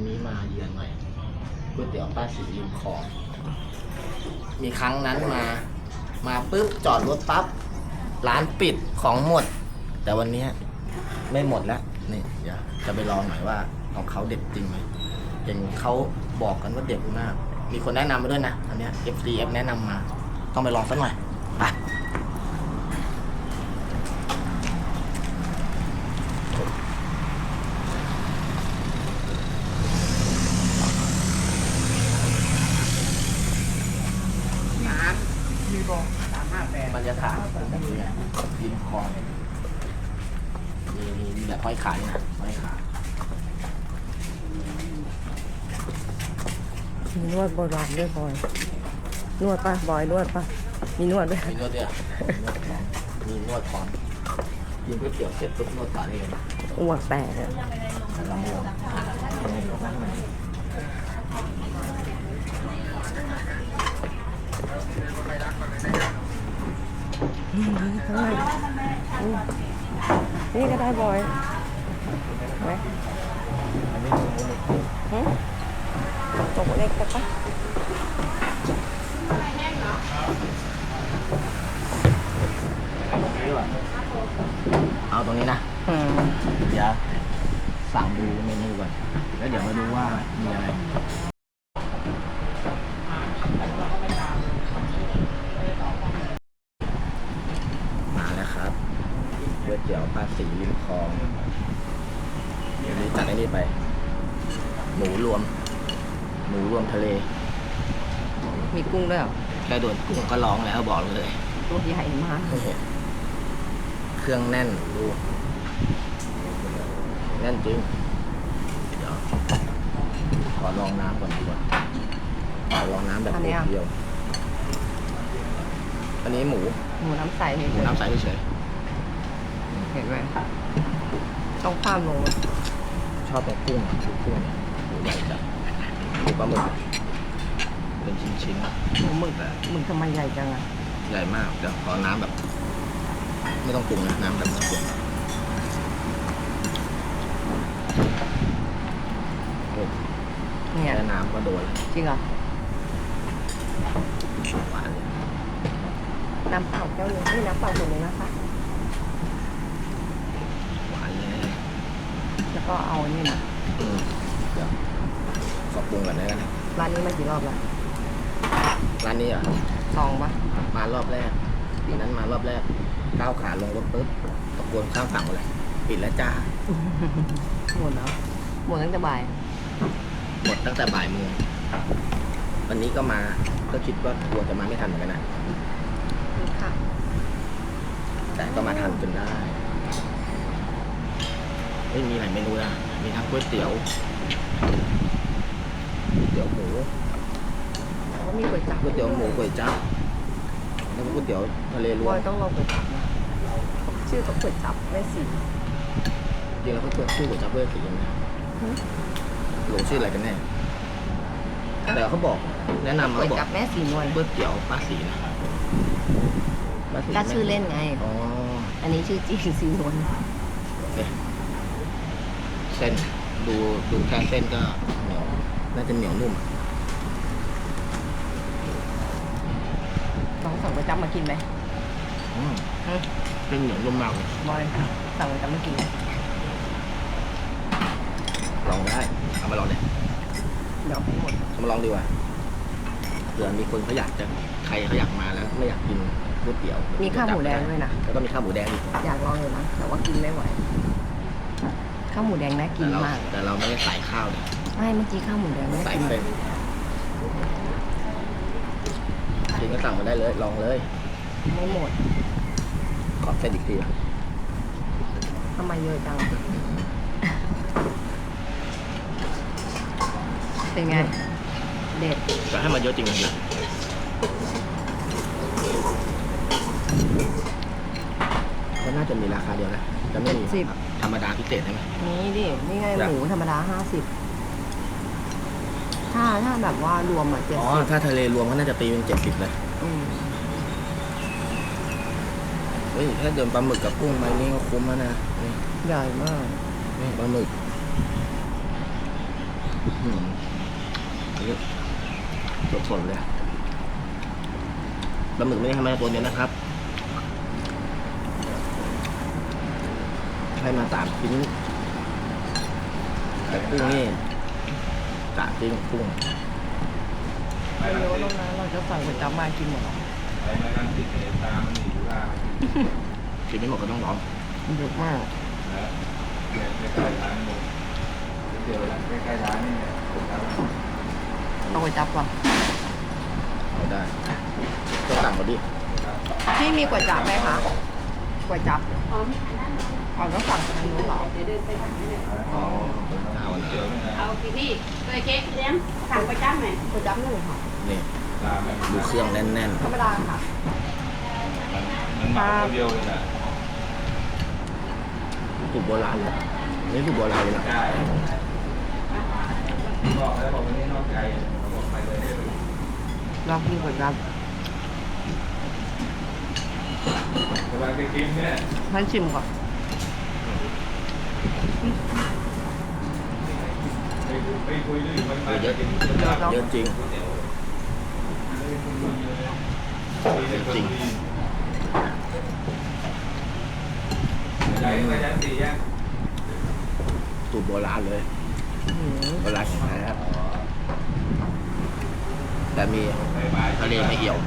ันนี้มาเยือนหน่อยก๋วยเตี๋ยวป้าสีริมคลองมีครั้งนั้นมา มาปุ๊บจอดรถปั๊บร้านปิดของหมด แต่วันนี้ไม่หมดแล้วนี่เดี๋ยวจะไปลองหน่อยว่าของเขาเด็ดจริงไหมเห็นเขาบอกกันว่าเด็ดมาก มีคนแนะนำมาด้วยนะอันเนี้ย FDF แนะนำมา ต้องไปลองสักหน่อยไป น้ำมีบอกสามห้าแปด บรรยากาศ แบบนี้ไงริมคลองมีมีมีแบบห้อยขาด้วยนะห้อยขามีนวดโบราณด้วยบอย นวดป่ะบอยนวดป่ะมีนวดด้วย มีนวดด้วยอะมีนวดท้องมีนวดท้องกินก๋วยเตี๋ยวเสร็จปุ๊บนวดขาเองอ้วกแตกอะลอง ดูนี่ก็ได้บอยไหมอันนี้หึตกเล็กไปปะเอาตรงนี้นะอืมเดี๋ยวสั่งดูเมนูก่อน แล้วเดี๋ยวมาดูว่ามีอะไร มาแล้วครับก๋วยเตี๋ยวปลาสีริมคลองเดี๋ยวนี้จัดไอ้นี่ไป หมูรวม หมูรวมทะเล มีกุ้งด้วยเหรอแค่โดนกุ้งก็ร้องแล้วบอกเลย ตัวใหญ่มาก เครื่องแน่นดูแน่นจริงเดี๋ยวขอลองน้ำก่อนดีกว่าขอลองน้ำแบบเดียว อันนี้หมู หมูน้ำใสเฉหมูยน้ำใสเฉยๆเห็นไหมต้องข้ามลงๆชอบตรงกุ้งอะดูกุ้งเนี่ยหมูใหญ่จัดดูปลาหมึก เป็นชิ้นหมูหมึกอะหมึกทำไมใหญ่จังอะๆ ใหญ่มาก เดี๋ยวขอน้ำแบบ ไม่ต้องปรุงนะ น้ำแบบน้ำปรุงโอ้เนี่ยแค่น้ำก็โดนแล้วจริงเหรอหวานเลยน้ำเปล่าแก้วหนึงนี่น้ำเปล่าถุงนึงนะคะ หวานเลยแล้วก็เอานี่นะอืมเดี๋ยวขอปรุงก่อนได้ไหมร้านนี้มากี่รอบแล้ว ร้านนี้เหรอะซองปะมารอบแรกปีนั้นมารอบแรกก้าวขาลงรถปุ๊บตะโกนข้ามฝั่งมาเลยปิดแล้วจ้าหมดแล้วหมดตั้งแต่บ่าย หมดตั้งแต่บ่ายโมงวันนี้ก็มาก็คิดว่ากลัวจะมาไม่ทันเหมือนกันนะค่ะแต่ก็มาทันจนได้เฮ้ยมีหลายเมนูนะมีทั้งก๋วยเตี๋ยวก๋วยเตี๋ยวหมู แล้วก็มีก๋วยจั๊บก๋วยเตี๋ยวหมูก๋วยจั๊บแล้วก็ก๋วยเตี๋ยวทะเลรบวอมยต้องลองก๋วยจั๊บนะชื่อเขาก๋วยจั๊บแม่สีจริงๆแล้วเขาเกิดชื่อก๋วยจั๊บเวอร์สีนะหึหลงชื่ออะไรกันแน่แต่เขาบอกแนะนำก๋เขาวยบอกจั๊บแม่สีนวลก๋วยเตี๋ยวป้าสีนะป้าสีก็ชื่อเล่นไง อ๋ออันนี้ชื่อจริงสีนวลโอเคเส้นดูดูแค่เส้นก็เหนียวน่าจะเหนียวนุ่มอะ องสั่งก๋วยจั๊บมากินไหมอืมหึเส้นเหนียวนุ่มมากเลยบอยสั่งก๋วยจั๊บมากินไหมลองได้ เอามาลองเลยเดี๋ยวให้หมดเอามาลองดีกว่าเผื่อมีคนเขาอยากจะใครเขาอยากมาแล้วไม่อยากกินก๋วยเตี๋ยวมีข้าวหมูแดงด้วยนะแล้วก็มีข้าวหมูแดงอีกอยากลองอยู่นะแต่ว่ากินไม่ไหวข้าวหมูแดงน่ากิแต่นเรามาก แต่เราไม่ได้ใส่ข้าวเลยไม่เมื่อกี้ข้าวหมูแดงน่าใส่กินเส้น กินก็สั่งมาได้เลย ลองเลยไม่หมดขอเส้นอีกทีอะทำไมเยอะจัง เป็นไง เด็ด แต่ให้มันเยอะจริงๆนะก็น่าจะมีราคาเดียวนะจะไม่มีสิบ ธรรมดาพิเศษใช่ไหม นี่ดิ นี่ไงอยากหมูธรรมดาห้าสิบ ถ้าถ้าแบบว่ารวมอะเจ็ดอ๋อ สิบถ้าทะเลรวมก็น่าจะตีเป็นเจ็ดสิบเลยมเฮ้ยถ้าเดินปลาหมึกกับกุ้งไปนี่ก็คุ้มแล้วนะนี่ใหญ่มาก นี่ปลาหมึกอืมอันนี้สดๆเลยปลาหมึกไม่ได้ทำมาตัวเดียวนะครับ ให้มาสามชิ้นแต่กุ้งนี่ สามชิ้นกุ้งไม่รู้ตรงนั้นเราจะสั่งก๋วยจั๊บมากินหมดหรอไปมานั่งติดเอตามันหนีว่ากินไม่หมดก็ต้องร้องเยอะมากแล้วเนี่ยใกล้ๆร้านหมดเดี๋ยวร้านใกล้ๆร้านนี่เนี่ยผมทำเอาก๋วยจั๊บป่ะเอาได้ก็สั่งมาดิพี่มีก๋วยจั๊บไหมคะก๋วยจั๊บอ๋อ อ๋อต้องสั่งทางนู้นเหรออ๋อเอาอันเดี๋ยวไม่นะเอาพี่พี่ตัวเค้กเลี้ยงสั่งประจำไหมก๋วยจั๊บหนึ่งค่ะนี่ดูเครื่องแน่นๆธรรมดาค่ะมันมาคนเดียวเลยนะสูตรโบราณเลยนี่สูตรโบราณเลยนะบอกแล้วบอกวันนี้นอกใจบอกไปเลยได้เลยเรากินก๋วยจั๊บกำลังจะกินเนี่ยให้ชิมก่อน ไปคุยไปคุยด้วยมันมา เยอะกินเยอะจริงจริงไหนมาชั้นสี่ยังสูตรโบราณเลยอื้อหือโบราณแท้ครับแต่มีไปบ่ายทะเลไม่เอี่ยว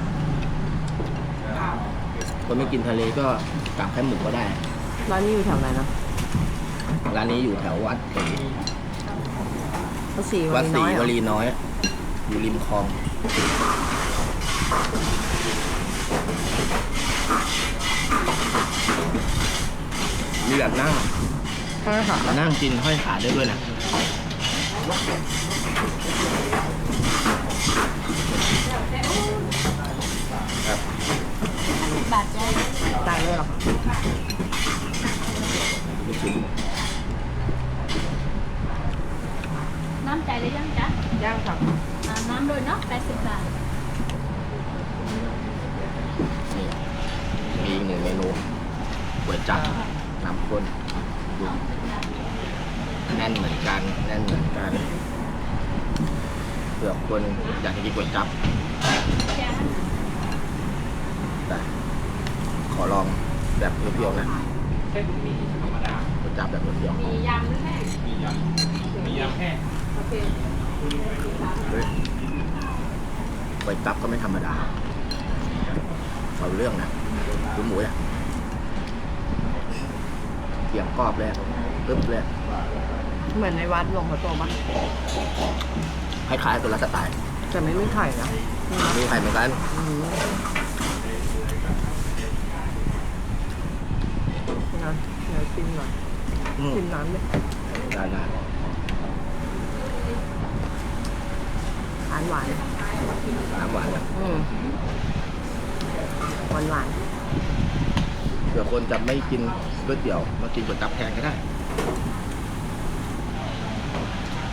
คนไม่กินทะเลก็กลับแค่หมูก็ได้ ร้านนี้อยู่แถวไหนนะ ร้านนี้อยู่แถววัดศ รีภาษีวัวัดนศรีน้อยวเหรอลีน้อย อยู่ริมคลองมีแบบนั่งใช่ค่ะนั่งกินห้อยขาได้ด้วยนะครับบาทใจตายเลยเหรอคะลูกชิ้น น้ำใจหรือยังจ๊ะย่างค่ะอ่าน้ำโดยเนาะ80บาทนี่มีอีกหนึ่งเมนูก๋วยจั๊บน้ำข้นดูแน่นเหมือนกัน แน่นเหมือนกันเผื่อคนอยากจะกินก๋วยจั๊บแต่ขอลองแบบเปรี้ยวๆนะเส้นหมี่ธรรมดาก๋วย จั๊บแบบเปรี้ยวๆมียำหรือแห้งมียำมียำแห้งโอเคเฮ้ยก๋วยจั๊บก็ไม่ธรรมดาเอาเรื่องนะดูหมูอะเสียงกรอบเลยอะปึ๊บเลยอะเหมือนในวัดหลวงพ่อโตปะคล้ายๆตัวรัสไตล์แต่ไม่มีไข่นะมีไข่เหมือนกันอืมนะเดี๋ยวชิมหน่อย อืมชิมน้ำดิได้ได้หวานหวานน้ำหวานนะๆอืมหวานหวานเผื่อคนจะไม่กินก๋วยเตี๋ยวมากินก๋วยจั๊บแทนก็ได้ ๆ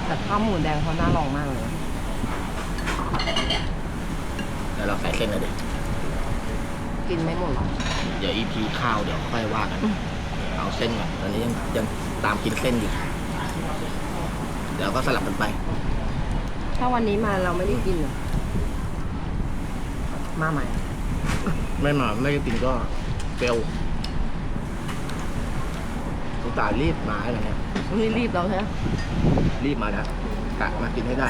แต่ข้าวหมูแดงเขาน่าลองมากเลยนะแล้วเราใส่เส้นเลยดิกินไม่หมดหรอกเดี๋ยวอีพีข้าวเดี๋ยวค่อยว่ากันเอา เส้นก่อนตอนนี้ยังยังตามกินเส้นอยู่เดี๋ยวก็สลับกันไป ถ้าวันนี้มาเราไม่ได้กินเหรอ มาใหม่ ไม่มาไม่ได้กินก็เฟลอุตส่าห์รีบมาอะไรเนี่ยนี่รีบเราใช่ไหมรีบมาแล้วกะมากินให้ได้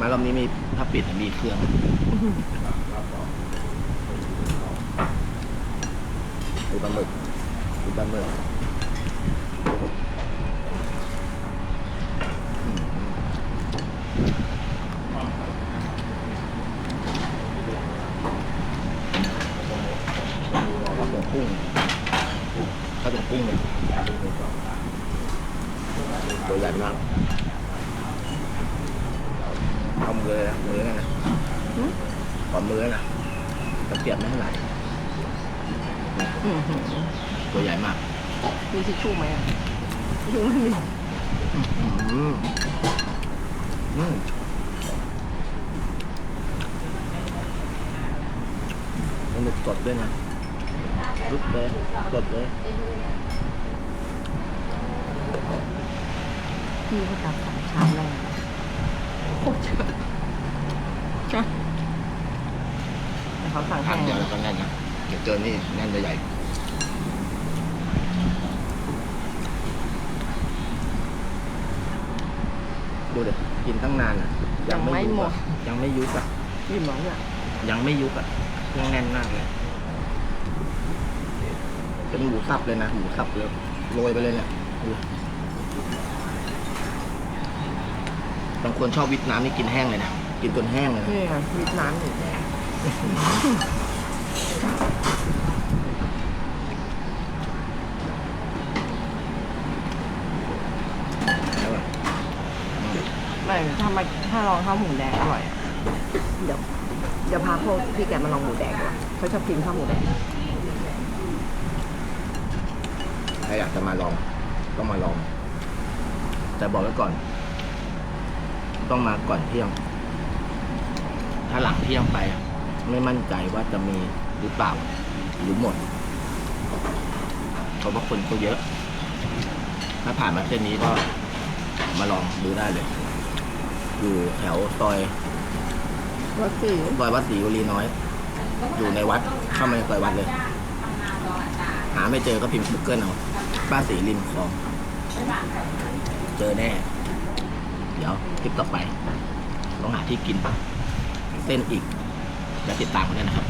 มารอบนี้มีถ้าปิดมีเครื่อง ดูปลาหมึกดูปลาหมึกอืมข้าวเป็นกุ้งข้าวเป็นกุ้งเนี่ยตัวใหญ่มากเอามือเลยนะมือนั่นนะหืมขอมือนะตะเกียบไม่เท่าไหร่อื้อหือ ตัวใหญ่มาก มีทิชชู่ไหมอะทิชชู่ไม่มีอืมอืมมันหมึกสดด้วยนะรุดเลยสดเลยพี่เขาจับสองชามแรกโคตรเยอะใช่แต่เขาสั่งทาแห้นงเดียวแล้วก็แน่นนะ เดี๋ยวเจอนี่แน่นจะใหญ่ดูเด็กินตั้งนานอะยังไม่ยุบอะยังไม่ยุบอะยิ่มหรอเนี่ยยังไม่ยุบอะยังแน่นมากเลยเป็นหมูสับเลยนะหมูสับเลยโรยไปเลยเนี่ยดูบางคนชอบวิทน้ำนี่กินแห้งเลยนะกินจนแห้งเลยนะนี่ไงวิดน้ำอยู่แดงแล้วอะ ไม่ถ้ามาถ้าลองข้าวหมูแดงอร่อยอะเดี๋ยวเดี๋ยวพาพวกพี่แกมาลองหมูแดงดีกว่าเขาชอบกินข้าวหมูแดง ถ้าอยากจะมาลองต้องมาลอง แต่บอกไว้ก่อน ต้องมาก่อนเที่ยง ถ้าหลังเที่ยงไป ไม่มั่นใจว่าจะมี หรือเปล่า หรือหมดเพราะว่าคนเขาเยอะ ถ้าผ่านมาเส้นนี้ก็มาลองดูได้เลย อยู่แถวซอยวัดสีซอยวัดศรีวลีน้อย อยู่ในวัดเข้ามาในซอยวัดเลย หาไม่เจอก็พิมพ์ Google เอาป้าสีริมคลอง เจอแน่ เดี๋ยวคลิปต่อไปต้องหาที่กินเส้นอีกแล้วติดตามกันด้วยนะครับ